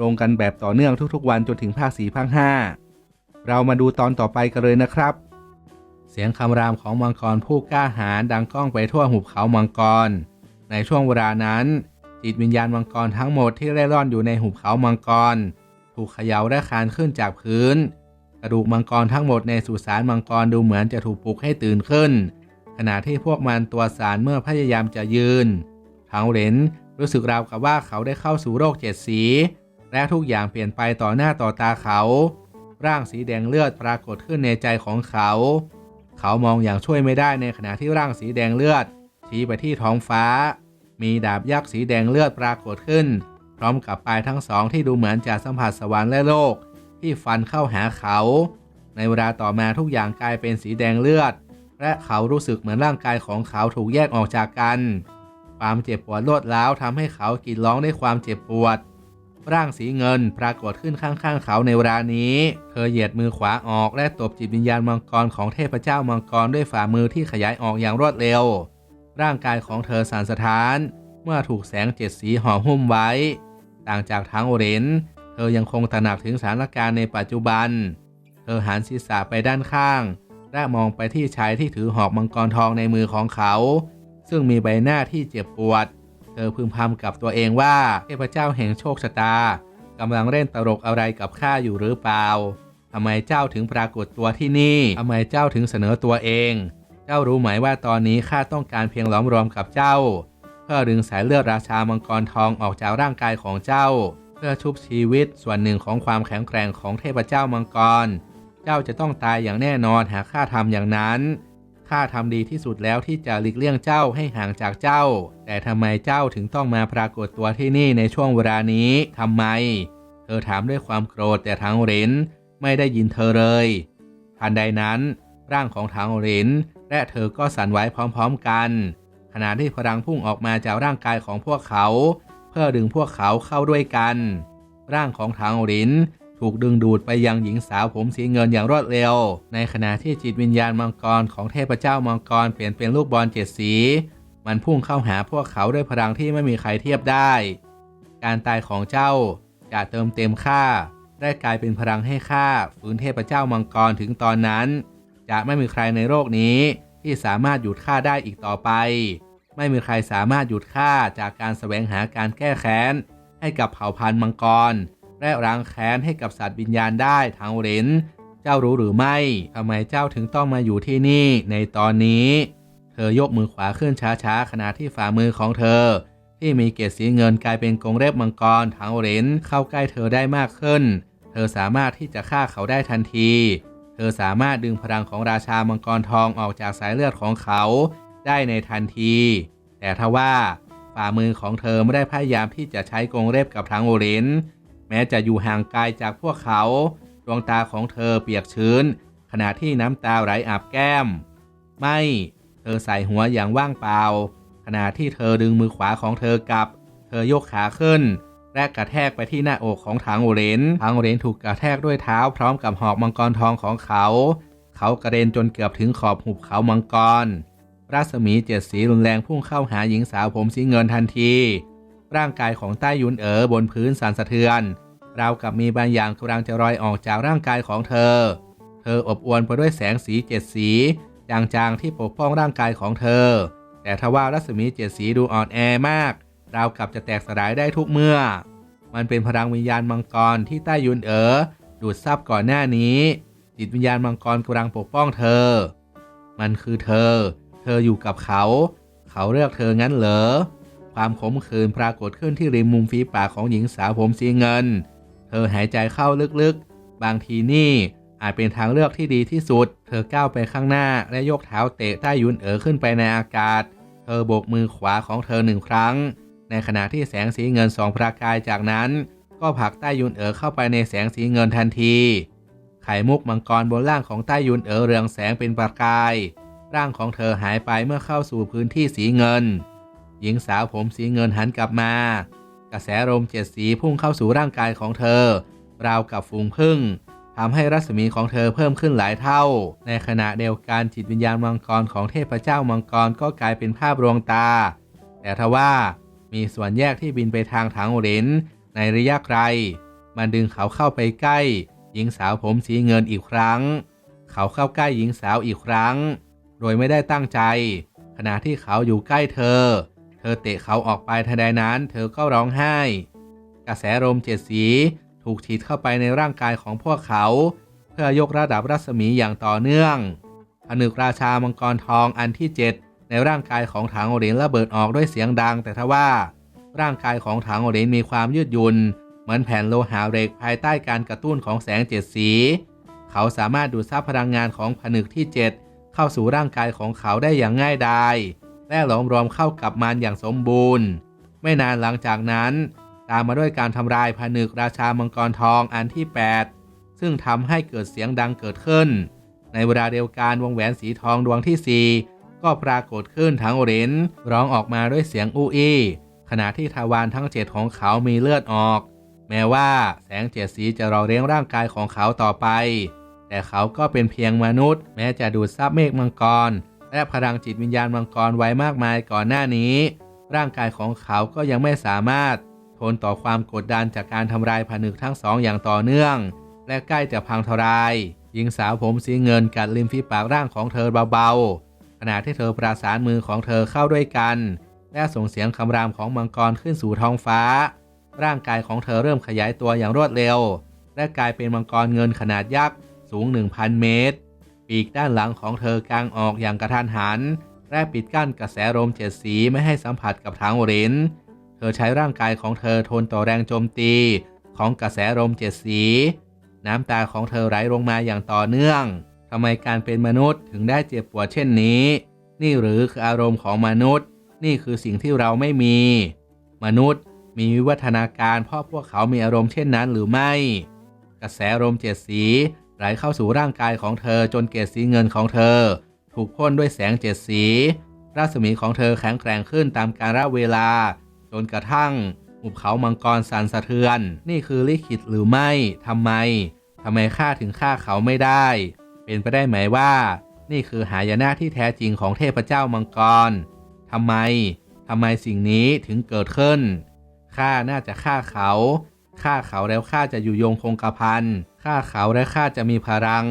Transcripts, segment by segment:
ลงกันแบบต่อเนื่องทุกๆ วันจนถึงภาคสี่ภาคห้าเรามาดูตอนต่อไปกันเลยนะครับ เสียงคำรามของมังกรผู้กล้าหาญดังก้องไปทั่วหุบเขามังกร ในช่วงเวลานั้น จิตวิญญาณมังกรทั้งหมดที่เร่ร่อนอยู่ในหุบเขามังกร ถูกเขย่าและคานขึ้นจากพื้น กระดูกมังกรทั้งหมดในสุสานมังกรดูเหมือนจะถูกปลุกให้ตื่นขึ้น ขณะที่พวกมันตัวสารเมื่อพยายามจะยืนทางเหรนรู้สึกราวกับว่าเขาได้เข้าสู่โรคเจ็ดสี และทุกอย่างเปลี่ยนไปต่อหน้าต่อตาเขา ร่างสีแดงเลือดปรากฏขึ้นในใจของเขา เขามองอย่างช่วยไม่ได้ในขณะที่ร่างสีแดงเลือด ชี้ไปที่ท้องฟ้า มีดาบยักษ์สีแดงเลือดปรากฏขึ้น พร้อมกับปลายทั้งสองที่ดูเหมือนจะสัมผัสสวรรค์และโลก ที่ฟันเข้าหาเขา ในเวลาต่อมาทุกอย่างกลายเป็นสีแดงเลือด และเขารู้สึกเหมือนร่างกายของเขาถูกแยกออกจากกัน ความเจ็บปวดรวดร้าวทำให้เขากรีดร้องด้วยความเจ็บปวด ร่างสีเงินปรากฏขึ้นข้างๆเขาในเวลานี้ เธอเหยียดมือขวาออกและตบจิตวิญญาณมังกรของเทพเจ้ามังกรด้วยฝ่ามือที่ขยายออกอย่างรวดเร็ว ร่างกายของเธอสั่นสะท้าน เมื่อถูกแสงเจ็ดสีห่อหุ้มไว้ ต่างจากทางโอเรนเธอยังคงตระหนักถึงสถานการณ์ในปัจจุบัน เธอหันศีรษะไปด้านข้าง และมองไปที่ชายที่ถือหอกมังกรทองในมือของเขา ซึ่งมีใบหน้าที่เจ็บปวด เธอพึมพำกับตัวเองว่าเทพเจ้าแห่งโชคชะตากำลังเล่นตลกอะไรกับข้าอยู่หรือเปล่าทำไมเจ้าถึงปรากฏตัวที่นี่ทำไมเจ้าถึงเสนอตัวเอง เจ้ารู้ไหมว่าตอนนี้ข้าต้องการเพียงล้อมรวมกับเจ้า เพื่อดึงสายเลือดราชามังกรทองออกจากร่างกายของเจ้า เพื่อชุบชีวิตส่วนหนึ่งของความแข็งแกร่งของเทพเจ้ามังกร เจ้าจะต้องตายอย่างแน่นอนหากข้าทำอย่างนั้น ข้าทำดีที่สุดแล้วที่จะหลีกเลี่ยงเจ้าให้ห่างจากเจ้า แต่ทำไมเจ้าถึงต้องมาปรากฏตัวที่นี่ในช่วงเวลานี้ทำไม เธอถามด้วยความโกรธแต่ทางเหรนไม่ได้ยินเธอเลยทันใดนั้น ร่างของทางเหรนและเธอก็สั่นไหวพร้อมๆกัน ขณะที่พลังพุ่งออกมาจากร่างกายของพวกเขา เพื่อดึงพวกเขาเข้าด้วยกัน ร่างของทางหลิน ถูกดึงดูดไปยังหญิงสาวผมสีเงินอย่างรวดเร็ว ในขณะที่จิตวิญญาณมังกรของเทพเจ้ามังกรเปลี่ยนเป็นลูกบอลเจ็ดสี มันพุ่งเข้าหาพวกเขาด้วยพลังที่ไม่มีใครเทียบได้ การตายของเจ้าจะเติมเต็มค่า ได้กลายเป็นพลังให้ข้าฝืนเทพเจ้ามังกรถึงตอนนั้น จะไม่มีใครในโลกนี้ที่สามารถหยุดข้าได้อีกต่อไป ไม่มีใครสามารถหยุดข้าจากการแสวงหาการแก้แค้นให้กับเผ่าพันธุ์มังกร และล้างแค้นให้กับสัตว์วิญญาณได้ทางเรนเจ้ารู้หรือไม่ทำไมเจ้าถึงต้องมาอยู่ที่นี่ในตอนนี้ เธอยกมือขวาขึ้นช้าๆขณะที่ฝ่ามือของเธอ ที่มีเกศสีเงินกลายเป็นกรงเล็บมังกรทางเรนเข้าใกล้เธอได้มากขึ้น เธอสามารถที่จะฆ่าเขาได้ทันที เธอสามารถดึงพลังของราชามังกรทองออกจากสายเลือดของเขาได้ในทันที แต่ทว่าฝ่ามือของเธอไม่ได้พยายามที่จะใช้กรงเล็บกับทางโอเรน แม้จะอยู่ห่างไกลจากพวกเขา ดวงตาของเธอเปียกชื้น ขณะที่น้ำตาไหลอาบแก้ม ไม่ เธอใส่หัวอย่างว่างเปล่า ขณะที่เธอดึงมือขวาของเธอกลับ เธอยกขาขึ้นและกระแทกไปที่หน้าอกของทางโอเรนทางโอเรนถูกกระแทกด้วยเท้าพร้อมกับหอกมังกรทองของเขา เขากระเด็นจนเกือบถึงขอบหุบเขามังกร รัศมีเจ็ดสีรุนแรงพุ่งเข้าหาหญิงสาวผมสีเงินทันที ร่างกายของใต้ยุนเอ๋อบนพื้นสั่นสะเทือน ราวกับมีบางอย่างกำลังจะลอยออกจากร่างกายของเธอ เธออบอวลไปด้วยแสงสีเจ็ดสี จางๆที่ปกป้องร่างกายของเธอ แต่ทว่ารัศมีเจ็ดสีดูอ่อนแอมาก ราวกับจะแตกสลายได้ทุกเมื่อ มันเป็นพลังวิญญาณมังกรที่ใต้ยุนเอ๋อดูดซับก่อนหน้านี้จิตวิญญาณมังกรกำลังปกป้องเธอ มันคือเธอ เธออยู่กับเขา เขาเลือกเธองั้นเหรอ ความขมขื่นปรากฏขึ้นที่ริมมุมฝีปากของหญิงสาวผมสีเงิน เธอหายใจเข้าลึกๆ บางทีนี่อาจเป็นทางเลือกที่ดีที่สุด เธอก้าวไปข้างหน้าและยกเท้าเตะใต้ยุนเอ๋อขึ้นไปในอากาศ เธอโบกมือขวาของเธอหนึ่งครั้ง ในขณะที่แสงสีเงินสองประกายจากนั้น ก็ผลักใต้ยุนเอ๋อเข้าไปในแสงสีเงินทันที ไข่มุกมังกรบนร่างของใต้ยุนเอ๋อเรืองแสงเป็นประกาย ร่างของเธอหายไปเมื่อเข้าสู่พื้นที่สีเงิน หญิงสาวผมสีเงินหันกลับมา กระแสลมเจ็ดสีพุ่งเข้าสู่ร่างกายของเธอ ราวกับฝูงผึ้งทำให้รัศมีของเธอเพิ่มขึ้นหลายเท่า ในขณะเดียวกันจิตวิญญาณมังกรของเทพเจ้ามังกรก็กลายเป็นภาพรวงตา แต่ทว่ามีส่วนแยกที่บินไปทางถังเหรินในระยะไกล มันดึงเขาเข้าไปใกล้ หญิงสาวผมสีเงินอีกครั้ง เขาเข้าใกล้หญิงสาวอีกครั้ง โดยไม่ได้ตั้งใจ ขณะที่เขาอยู่ใกล้เธอ ธอเตะเขาออกไปทันใดนั้น เธอก็ร้องไห้ กระแสลมเจ็ดสีถูกฉีดเข้าไปในร่างกายของพวกเขา เพื่อยกระดับรัศมีอย่างต่อเนื่องผนึกราชามังกรทองอันที่ 7 ในร่างกายของถังโอเรนระเบิดออกด้วยเสียงดัง แต่ทว่า ร่างกายของถังโอเรนมีความยืดหยุ่น เหมือนแผ่นโลหะเหล็กภายใต้การกระตุ้นของแสงเจ็ดสี เขาสามารถดูดซับพลังงานของผนึกที่ 7 เข้าสู่ร่างกายของเขาได้อย่างง่ายดาย และหลอมรวมเข้ากับมันอย่างสมบูรณ์ ไม่นานหลังจากนั้น ตามมาด้วยการทำลายผนึกราชามังกรทองอันที่ 8 ซึ่งทำให้เกิดเสียงดังเกิดขึ้น ในเวลาเดียวกันวงแหวนสีทองดวงที่ 4 ก็ปรากฏขึ้นทั้งอเรนร้องออกมาด้วยเสียงอู้อี้ขณะที่ทวารทั้งเจ็ดของเขามีเลือดออก แม้ว่าแสงเจ็ดสีจะรอเลี้ยงร่างกายของเขาต่อไป แต่เขาก็เป็นเพียงมนุษย์ แม้จะดูดซับเมฆมังกร และพลังจิตวิญญาณมังกรไว้มากมายก่อนหน้านี้ ร่างกายของเขาก็ยังไม่สามารถ ทนต่อความกดดันจากการทำลายผนึกทั้งสองอย่างต่อเนื่อง และใกล้จะพังทลายหญิงสาวผมสีเงินกัดริมฝีปากร่างของเธอเบาๆขณะที่เธอประสานมือของเธอเข้าด้วยกัน และส่งเสียงคำรามของมังกรขึ้นสู่ท้องฟ้า ร่างกายของเธอเริ่มขยายตัวอย่างรวดเร็ว และกลายเป็นมังกรเงินขนาดยักษ์สูง 1,000 เมตร ปีกด้านหลังของเธอกางออกอย่างกระทันหัน และปิดกั้นกระแสลมเจ็ดสีไม่ให้สัมผัสกับทางโอเรนเธอใช้ร่างกายของเธอทนต่อแรงโจมตีของกระแสลมเจ็ดสี น้ำตาของเธอไหลลงมาอย่างต่อเนื่องทำไมการเป็นมนุษย์ถึงได้เจ็บปวดเช่นนี้ นี่หรือคืออารมณ์ของมนุษย์ นี่คือสิ่งที่เราไม่มี มนุษย์มีวิวัฒนาการเพราะพวกเขามีอารมณ์เช่นนั้นหรือไม่ กระแสลมเจ็ดสี ไหลเข้าสู่ร่างกายของเธอจนเกศสีเงินของเธอ ถูกพ่นด้วยแสงเจ็ดสี รัศมีของเธอแข็งแกร่งขึ้นตามกาลเวลา จนกระทั่งหุบเขามังกรสั่นสะเทือน นี่คือลิขิตหรือไม่ทำไมทำไมข้าถึงฆ่าเขาไม่ได้ เป็นไปได้ไหมว่า นี่คือหายนะที่แท้จริงของเทพเจ้ามังกรทำไมทำไมสิ่งนี้ถึงเกิดขึ้นข้าน่าจะฆ่าเขา ฆ่าเขาแล้วข้าจะอยู่ยงคงกระพันฆ่าเขาและข้าจะมีพลัง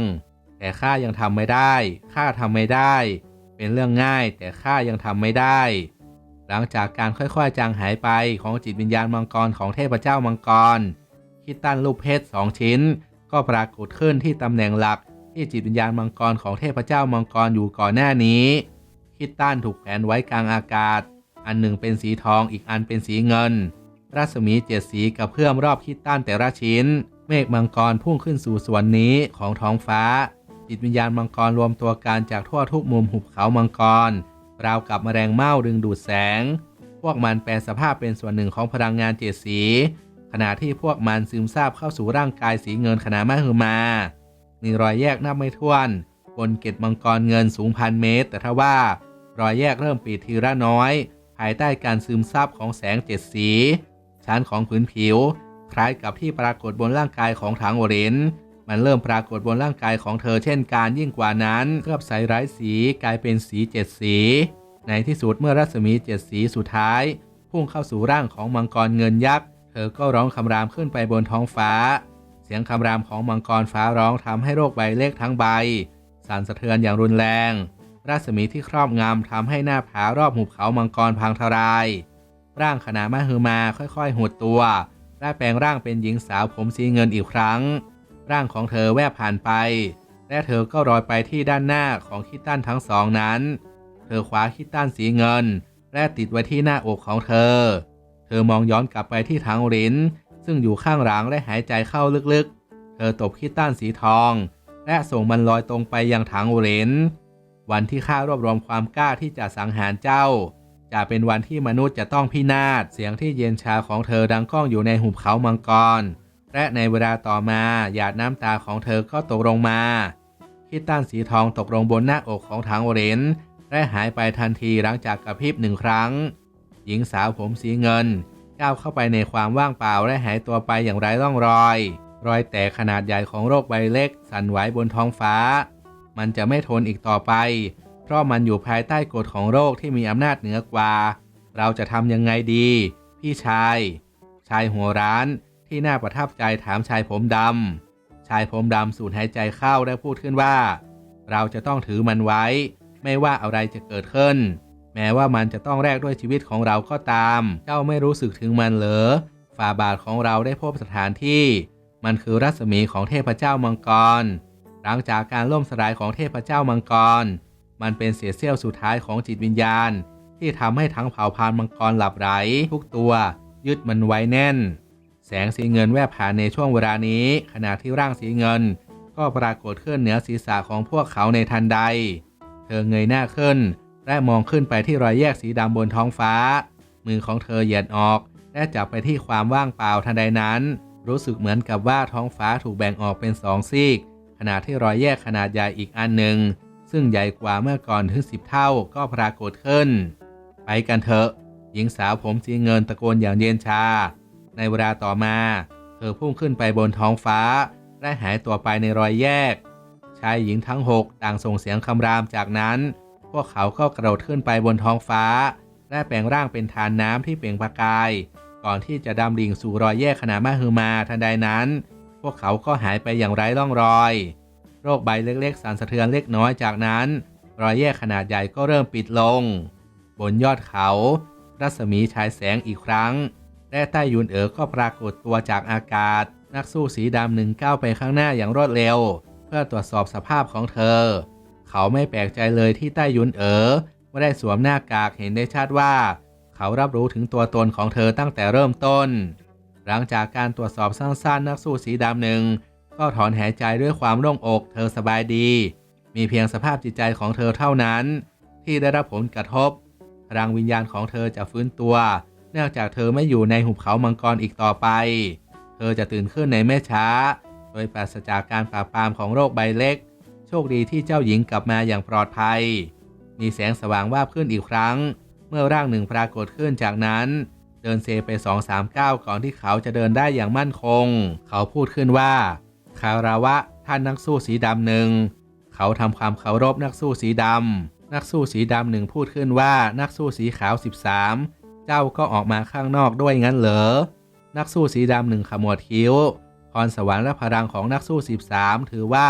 แต่ข้ายังทำไม่ได้ข้าทำไม่ได้ เป็นเรื่องง่ายแต่ข้ายังทำไม่ได้ หลังจากการค่อยๆจางหายไปของจิตวิญญาณมังกรของเทพเจ้ามังกรคิดตั้นรูปเพชรสองชิ้น ก็ปรากฏขึ้นที่ตำแหน่งหลักที่จิตวิญญาณมังกรของเทพเจ้ามังกรอยู่ก่อนหน้านี้ คิดตั้นถูกแขวนไว้กลางอากาศ อันหนึ่งเป็นสีทองอีกอันเป็นสีเงิน รัศมีเจ็ดสีกับเพื่อมรอบคิดตั้นแต่ละชิ้น เมฆมังกรพุ่งขึ้นสู่ส่วนนี้ของท้องฟ้า จิตวิญญาณมังกรรวมตัวกันจากทั่วทุกมุมหุบเขามังกร ราวกับแมลงเม่าดึงดูดแสง พวกมันแปลสภาพเป็นส่วนหนึ่งของพลังงานเจ็ดสี ขณะที่พวกมันซึมซาบเข้าสู่ร่างกายสีเงินขนาดมหึมา มีรอยแยกนับไม่ถ้วน บนเกล็ดมังกรเงินสูงพันเมตร แต่ทว่ารอยแยกเริ่มปิดทีละน้อย ภายใต้การซึมซาบของแสงเจ็ดสี ชั้นของผืนผิว คล้ายกับที่ปรากฏบนร่างกายของถังโอเรนมันเริ่มปรากฏบนร่างกายของเธอเช่นการยิ่งกว่านั้นเคลือบใสไร้สีกลายเป็นสีเจ็ดสี ในที่สุดเมื่อรัศมีเจ็ดสีสุดท้าย พุ่งเข้าสู่ร่างของมังกรเงินยักษ์ เธอก็ร้องคำรามขึ้นไปบนท้องฟ้า เสียงคำรามของมังกรฟ้าร้องทำให้โรคใบเล็กทั้งใบ สั่นสะเทือนอย่างรุนแรง รัศมีที่ครอบงำทำให้หน้าผารอบหุบเขามังกรพังทลาย ร่างขนามาฮือมาค่อยๆหดตัวและแปลงร่างเป็นหญิงสาวผมสีเงินอีกครั้ง ร่างของเธอแวบผ่านไป และเธอก็ลอยไปที่ด้านหน้าของคิตตันทั้งสองนั้น เธอคว้าคิตตันสีเงิน และติดไว้ที่หน้าอกของเธอ เธอมองย้อนกลับไปที่ถังลิ้น ซึ่งอยู่ข้างหลังและหายใจเข้าลึกๆ เธอตบคิตตันสีทอง และส่งมันลอยตรงไปยังถังลิ้นวันที่ข้ารวบรวมความกล้าที่จะสังหารเจ้า จะเป็นวันที่มนุษย์จะต้องพินาศเสียงที่เย็นชาของเธอดังก้องอยู่ในหุบเขามังกร และในเวลาต่อมาหยาดน้ำตาของเธอก็ตกลงมาคิดต้านสีทองตกลงบนหน้าอกของถังโอเรนและหายไปทันทีหลังจากกระพริบหนึ่งครั้ง หญิงสาวผมสีเงินก้าวเข้าไปในความว่างเปล่าและหายตัวไปอย่างไร้ร่องรอย รอยแตกขนาดใหญ่ของโรคใบเล็ก สั่นไหวบนท้องฟ้า มันจะไม่ทนอีกต่อไป ราะมันอยู่ภายใต้กฎของโรคที่มีอำนาจเหนือกว่า เราจะทำยังไงดี พี่ชาย ชายหัวร้านที่น่าประทับใจถามชายผมดำชายผมดำสูดหายใจเข้าและพูดขึ้นว่า เราจะต้องถือมันไว้ ไม่ว่าอะไรจะเกิดขึ้น แม้ว่ามันจะต้องแลกด้วยชีวิตของเราก็ตาม เจ้าไม่รู้สึกถึงมันเหรอฝ่าบาทของเราได้พบสถานที่ มันคือรัศมีของเทพเจ้ามังกร หลังจากการล่มสลายของเทพเจ้ามังกร มันเป็นเศษเสี้ยวสุดท้ายของจิตวิญญาณ ที่ทำให้ทั้งเผ่าพันมังกรหลับไหลทุกตัว ยึดมันไว้แน่น แสงสีเงินแวบผ่านในช่วงเวลานี้ ขณะที่ร่างสีเงิน ก็ปรากฏขึ้นเหนือศีรษะของพวกเขาในทันใด เธอเงยหน้าขึ้น และมองขึ้นไปที่รอยแยกสีดำบนท้องฟ้า มือของเธอเหยียดออก และจับไปที่ความว่างเปล่าทันใดนั้น รู้สึกเหมือนกับว่าท้องฟ้าถูกแบ่งออกเป็นสองซีกขณะที่รอยแยกขนาดใหญ่อีกอันหนึ่ง ซึ่งใหญ่กว่าเมื่อก่อนถึงสิบเท่าก็ปรากฏขึ้น ไปกันเถอะ หญิงสาวผมสีเงินตะโกนอย่างเย็นชา ในเวลาต่อมา เธอพุ่งขึ้นไปบนท้องฟ้า และหายตัวไปในรอยแยก ชายหญิงทั้งหกต่างส่งเสียงคำรามจากนั้น พวกเขาก็กระโดดขึ้นไปบนท้องฟ้า และแปลงร่างเป็นทานน้ำที่เปล่งประกาย ก่อนที่จะดำดิ่งสู่รอยแยกขนาดมหึมาทันใดนั้น พวกเขาก็หายไปอย่างไร้ร่องรอย โรคใบเล็กๆ สั่นสะเทือนเล็กน้อยจากนั้น รอยแยกขนาดใหญ่ก็เริ่มปิดลง บนยอดเขา รัศมีฉายแสงอีกครั้ง และใต้ยุนเอ๋อก็ปรากฏตัวจากอากาศ นักสู้สีดำหนึ่งก้าวไปข้างหน้าอย่างรวดเร็ว เพื่อตรวจสอบสภาพของเธอ เขาไม่แปลกใจเลยที่ใต้ยุนเอ๋อไม่ได้สวมหน้ากากเห็นได้ชัดว่า เขารับรู้ถึงตัวตนของเธอตั้งแต่เริ่มต้น หลังจากการตรวจสอบสั้นๆ นักสู้สีดำหนึ่ง ก็ถอนหายใจด้วยความโล่งอกเธอสบายดี มีเพียงสภาพจิตใจของเธอเท่านั้น ที่ได้รับผลกระทบ พลังวิญญาณของเธอจะฟื้นตัว เนื่องจากเธอไม่อยู่ในหุบเขามังกรอีกต่อไป เธอจะตื่นขึ้นในไม่ช้า โดยปราศจากการปราบปรามของโรคใบเล็ก โชคดีที่เจ้าหญิงกลับมาอย่างปลอดภัย มีแสงสว่างวาบขึ้นอีกครั้ง เมื่อร่างหนึ่งปรากฏขึ้นจากนั้นเดินเซไปสองสามก้าวก่อนที่เขาจะเดินได้อย่างมั่นคง เขาพูดขึ้นว่า คาราวะท่านนักสู้สีดำหนึ่งเขาทำความเคารพนักสู้สีดำนักสู้สีดำหนึ่งพูดขึ้นว่านักสู้สีขาว 13 เจ้าก็ออกมาข้างนอกด้วยงั้นเหรอ นักสู้สีดำหนึ่งขมวดคิ้วพรสวรรค์และพลังของนักสู้ 13 ถือว่า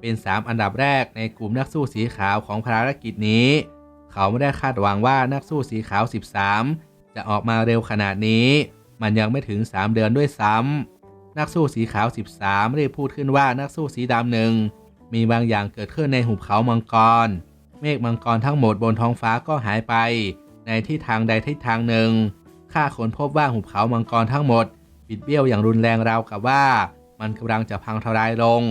เป็น 3 อันดับแรกในกลุ่มนักสู้สีขาวของภารกิจนี้ เขาไม่ได้คาดหวังว่านักสู้สีขาว 13 จะออกมาเร็วขนาดนี้ มันยังไม่ถึง 3 เดือนด้วยซ้ำ นักสู้สีขาว 13ได้พูดขึ้นว่านักสู้สีดำหนึ่งมีบางอย่างเกิดขึ้นในหุบเขามังกร เมฆมังกรทั้งหมดบนท้องฟ้าก็หายไป ในทิศทางใดทิศทางหนึ่งข้าค้นพบว่าหุบเขามังกรทั้งหมด บิดเบี้ยวอย่างรุนแรงราวกับว่า มันกำลังจะพังทลายลง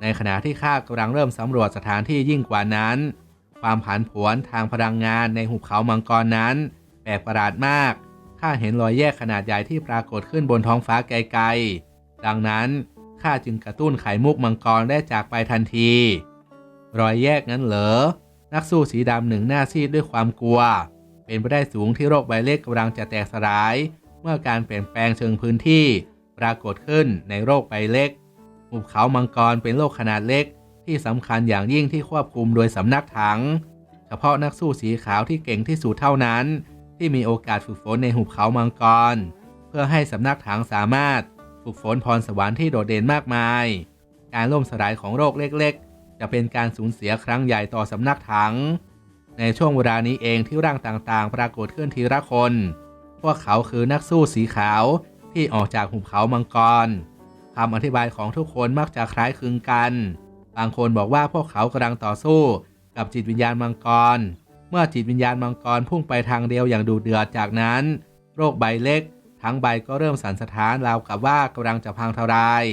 ในขณะที่ข้ากำลังเริ่มสำรวจสถานที่ยิ่งกว่านั้น ความผันผวนทางพลังงานในหุบเขามังกรนั้นแปลกประหลาดมากข้าเห็นรอยแยกขนาดใหญ่ที่ปรากฏขึ้นบนท้องฟ้าไกลๆ ดังนั้นข้าจึงกระตุ้นไข่มุกมังกรได้จากไปทันที รอยแยกนั้นเหรอ นักสู้สีดำหนึ่งหน้าซีดด้วยความกลัว เป็นไปได้สูงที่โรคใบเล็กกำลังจะแตกสลาย เมื่อการเปลี่ยนแปลงเชิงพื้นที่ปรากฏขึ้นในโรคใบเล็กหุบเขามังกรเป็นโลกขนาดเล็ก ที่สำคัญอย่างยิ่งที่ควบคุมโดยสำนักถัง เฉพาะนักสู้สีขาวที่เก่งที่สุดเท่านั้น ที่มีโอกาสฝึกฝนในหุบเขามังกร เพื่อให้สำนักถังสามารถ ฝึกฝนพรสวรรค์ที่โดดเด่นมากมาย การล่มสลายของโรคเล็กๆ จะเป็นการสูญเสียครั้งใหญ่ต่อสำนักถัง ในช่วงเวลานี้เองที่ร่างต่างๆ ปรากฏขึ้นทีละคน พวกเขาคือนักสู้สีขาวที่ออกจากหุบเขามังกรคำอธิบายของทุกคนมักจะคล้ายคลึงกัน บางคนบอกว่าพวกเขากำลังต่อสู้กับจิตวิญญาณมังกร เมื่อจิตวิญญาณมังกรพุ่งไปทางเดียวอย่างดุเดือดจากนั้น โรคใบเล็ก ทั้งใบก็เริ่มสั่นสะท้านราวกับว่ากำลังจะพังทลาย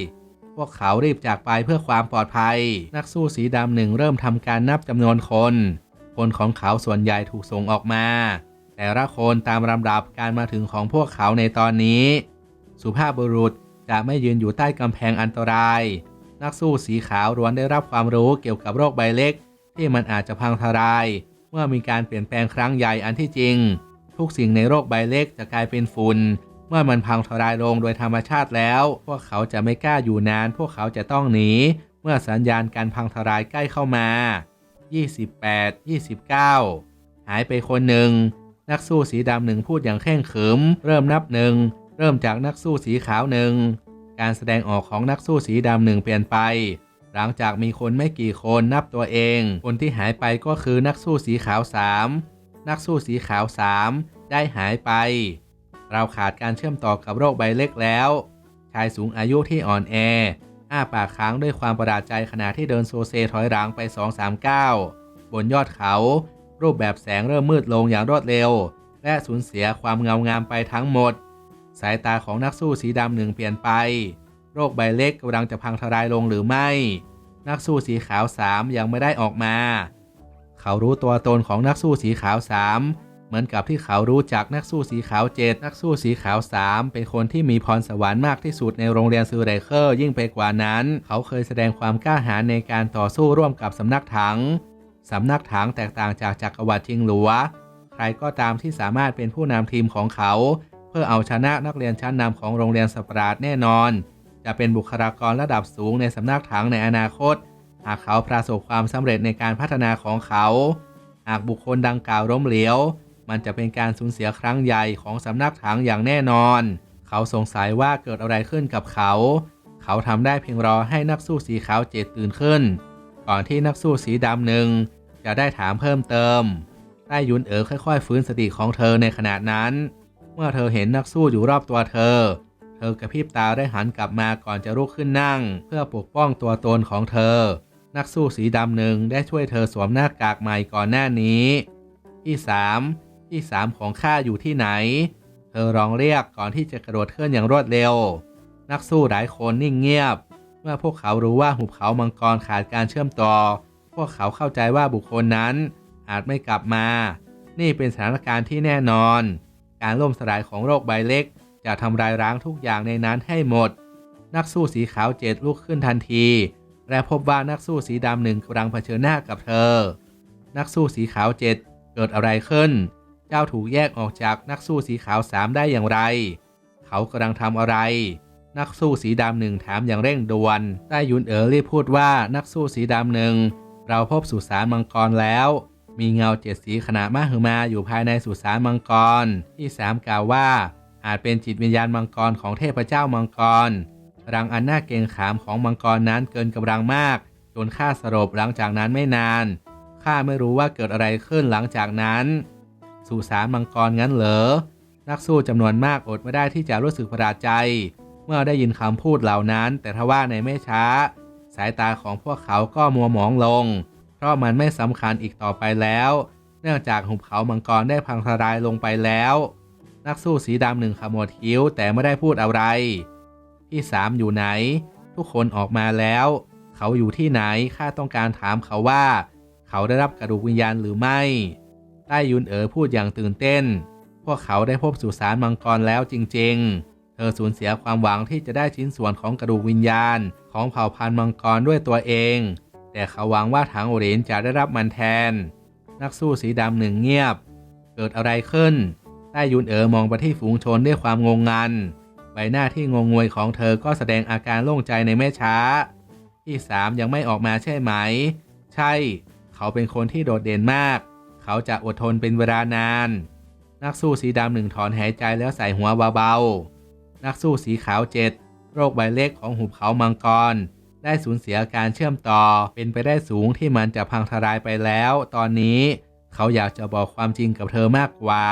พวกเขารีบจากไปเพื่อความปลอดภัย นักสู้สีดำหนึ่งเริ่มทำการนับจำนวนคน คนของเขาส่วนใหญ่ถูกส่งออกมา แต่ละคนตามลำดับการมาถึงของพวกเขาในตอนนี้ สุภาพบุรุษจะไม่ยืนอยู่ใต้กำแพงอันตราย นักสู้สีขาวล้วนได้รับความรู้เกี่ยวกับโรคใบเล็ก ที่มันอาจจะพังทลาย เมื่อมีการเปลี่ยนแปลงครั้งใหญ่อันที่จริง ทุกสิ่งในโรคใบเล็กจะกลายเป็นฝุ่น เมื่อมันพังทลายลงโดยธรรมชาติแล้ว พวกเขาจะไม่กล้าอยู่นาน พวกเขาจะต้องหนี เมื่อสัญญาณการพังทลายใกล้เข้ามา 28 29 หายไปคนหนึ่ง นักสู้สีดำหนึ่งพูดอย่างแข่งขรึม เริ่มนับหนึ่ง เริ่มจากนักสู้สีขาวหนึ่ง การแสดงออกของนักสู้สีดำหนึ่งเปลี่ยนไป หลังจากมีคนไม่กี่คนนับตัวเอง คนที่หายไปก็คือนักสู้สีขาวสามนักสู้สีขาวสามได้หายไป เราขาดการเชื่อมต่อกับโรคใบเล็กแล้ว ชายสูงอายุที่อ่อนแอ อ้าปากค้างด้วยความประหลาดใจขณะที่เดินโซเซถอยหลังไป2อสามก้าวบนยอดเขา รูปแบบแสงเริ่มมืดลงอย่างรวดเร็ว และสูญเสียความเงางามไปทั้งหมด สายตาของนักสู้สีดำหนึ่งเปลี่ยนไป โรคใบเล็กกำลังจะพังทลายลงหรือไม่ นักสู้สีขาวสามยังไม่ได้ออกมา เขารู้ตัวตนของนักสู้สีขาวสาม เหมือนกับที่เขารู้จักนักสู้สีขาวเจ็ดนักสู้สีขาวสามเป็นคนที่มีพรสวรรค์มากที่สุดในโรงเรียนซูไรเคอร์ ยิ่งไปกว่านั้น เขาเคยแสดงความกล้าหาญในการต่อสู้ร่วมกับสำนักถัง สำนักถังแตกต่างจากจักรวรรดิชิงหลัว ใครก็ตามที่สามารถเป็นผู้นำทีมของเขา เพื่อเอาชนะนักเรียนชั้นนำของโรงเรียนสปราดแน่นอน จะเป็นบุคลากรระดับสูงในสำนักถังในอนาคต หากเขาประสบความสำเร็จในการพัฒนาของเขา หากบุคคลดังกล่าวล้มเหลว มันจะเป็นการสูญเสียครั้งใหญ่ของสำนักถังอย่างแน่นอน เขาสงสัยว่าเกิดอะไรขึ้นกับเขา เขาทำได้เพียงรอให้นักสู้สีขาวเจ็ดตื่นขึ้น ก่อนที่นักสู้สีดำหนึ่งจะได้ถามเพิ่มเติมใต้ยุนเอ๋อค่อยๆ ฟื้นสติของเธอในขณะนั้น เมื่อเธอเห็นนักสู้อยู่รอบตัวเธอ เธอกระพริบตาได้หันกลับมาก่อนจะลุกขึ้นนั่ง เพื่อปกป้องตัวตนของเธอ นักสู้สีดำหนึ่งได้ช่วยเธอสวมหน้ากากใหม่ก่อนหน้านี้ ที่สาม ที่สามของข้าอยู่ที่ไหน เธอร้องเรียกก่อนที่จะกระโดดเคลื่อนอย่างรวดเร็ว นักสู้หลายคนนิ่งเงียบ เมื่อพวกเขารู้ว่าหุบเขามังกรขาดการเชื่อมต่อ พวกเขาเข้าใจว่าบุคคลนั้นอาจไม่กลับมา นี่เป็นสถานการณ์ที่แน่นอน การล่มสลายของโรคใบเล็ก จะทำลายล้างทุกอย่างในนั้นให้หมด นักสู้สีขาวเจ็ดลุกขึ้นทันที และพบว่านักสู้สีดำหนึ่งกำลังเผชิญหน้ากับเธอ นักสู้สีขาวเจ็ดเกิดอะไรขึ้น เจ้าถูกแยกออกจากนักสู้สีขาวสามได้อย่างไร เขากำลังทำอะไร นักสู้สีดำหนึ่งถามอย่างเร่งด่วนใต้ยุนเอ๋อรีบพูดว่านักสู้สีดำหนึ่ง เราพบสุสานมังกรแล้ว มีเงาเจ็ดสีขนาดมหึมาอยู่ภายในสุสานมังกร ที่สามกล่าวว่า อาจเป็นจิตวิญญาณมังกรของเทพเจ้ามังกรพลังอันน่าเกรงขามของมังกรนั้นเกินกำลังมาก จนข้าสลบหลังจากนั้นไม่นานข้าไม่รู้ว่าเกิดอะไรขึ้นหลังจากนั้น สุสานมังกรงั้นเหรอ นักสู้จำนวนมากอดไม่ได้ที่จะรู้สึกประหลาดใจ เมื่อได้ยินคำพูดเหล่านั้น แต่ทว่าในไม่ช้า สายตาของพวกเขาก็มัวหมองลง เพราะมันไม่สำคัญอีกต่อไปแล้ว เนื่องจากหุบเขามังกรได้พังทลายลงไปแล้ว นักสู้สีดำหนึ่งขมวดคิ้วแต่ไม่ได้พูดอะไร ที่สามอยู่ไหน ทุกคนออกมาแล้ว เขาอยู่ที่ไหนข้าต้องการถามเขาว่า เขาได้รับกระดูกวิญญาณหรือไม่ ใต้ยุนเอ๋อพูดอย่างตื่นเต้น พวกเขาได้พบสุสานมังกรแล้วจริง ๆ เธอสูญเสียความหวังที่จะได้ชิ้นส่วนของกระดูกวิญญาณ ของเผ่าพันธุ์มังกรด้วยตัวเอง แต่เขาหวังว่าถังโอเรนจะได้รับมันแทน นักสู้สีดำหนึ่งเงียบ เกิดอะไรขึ้น ใต้ยุนเอ๋อมองไปที่ฝูงชนด้วยความงงงัน ใบหน้าที่งงงวยของเธอก็แสดงอาการโล่งใจในไม่ช้า ที่สามยังไม่ออกมาใช่ไหม ใช่ เขาเป็นคนที่โดดเด่นมาก เขาจะอดทนเป็นเวลานาน นักสู้สีดำหนึ่งถอนหายใจแล้วใส่หัวเบาๆ นักสู้สีขาวเจ็ดโรคใบเล็กของหุบเขามังกร ได้สูญเสียการเชื่อมต่อเป็นไปได้สูงที่มันจะพังทลายไปแล้ว ตอนนี้เขาอยากจะบอกความจริงกับเธอมากกว่า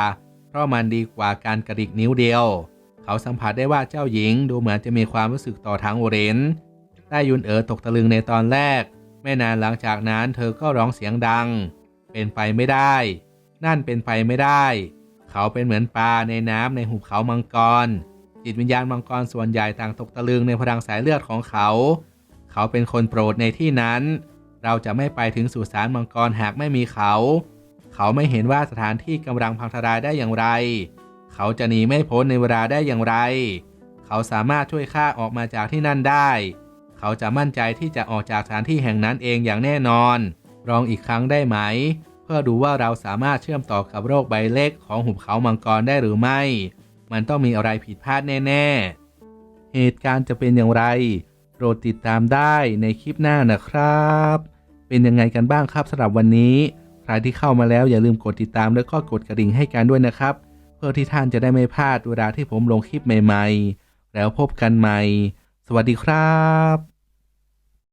เพราะมันดีกว่าการกระดิกนิ้วเดียว เขาสัมผัสได้ว่าเจ้าหญิงดูเหมือนจะมีความรู้สึกต่อทางโอเรนใต้ยุนเอ๋อตกตะลึงในตอนแรก ไม่นานหลังจากนั้นเธอก็ร้องเสียงดัง เป็นไปไม่ได้ นั่นเป็นไปไม่ได้ เขาเป็นเหมือนปลาในน้ำในหุบเขามังกร จิตวิญญาณมังกรส่วนใหญ่ต่างตกตะลึงในพลังสายเลือดของเขา เขาเป็นคนโปรดในที่นั้น เราจะไม่ไปถึงสุสานมังกรหากไม่มีเขา เขาไม่เห็นว่าสถานที่กำลังพังทลายได้อย่างไร เขาจะหนีไม่พ้นในเวลาได้อย่างไร เขาสามารถช่วยข้าออกมาจากที่นั่นได้ เขาจะมั่นใจที่จะออกจากสถานที่แห่งนั้นเองอย่างแน่นอน ลองอีกครั้งได้ไหม เพื่อดูว่าเราสามารถเชื่อมต่อกับโรคใบเล็กของหุบเขามังกรได้หรือไม่ มันต้องมีอะไรผิดพลาดแน่ ๆ เหตุการณ์จะเป็นอย่างไร โปรดติดตามได้ในคลิปหน้านะครับ เป็นยังไงกันบ้างครับสำหรับวันนี้ ใครที่เข้ามาแล้วอย่าลืมกดติดตามแล้วก็กดกระดิ่งให้กันด้วยนะครับ เพื่อที่ท่านจะได้ไม่พลาดเวลาที่ผมลงคลิปใหม่ ๆ แล้วพบกันใหม่ สวัสดีครับ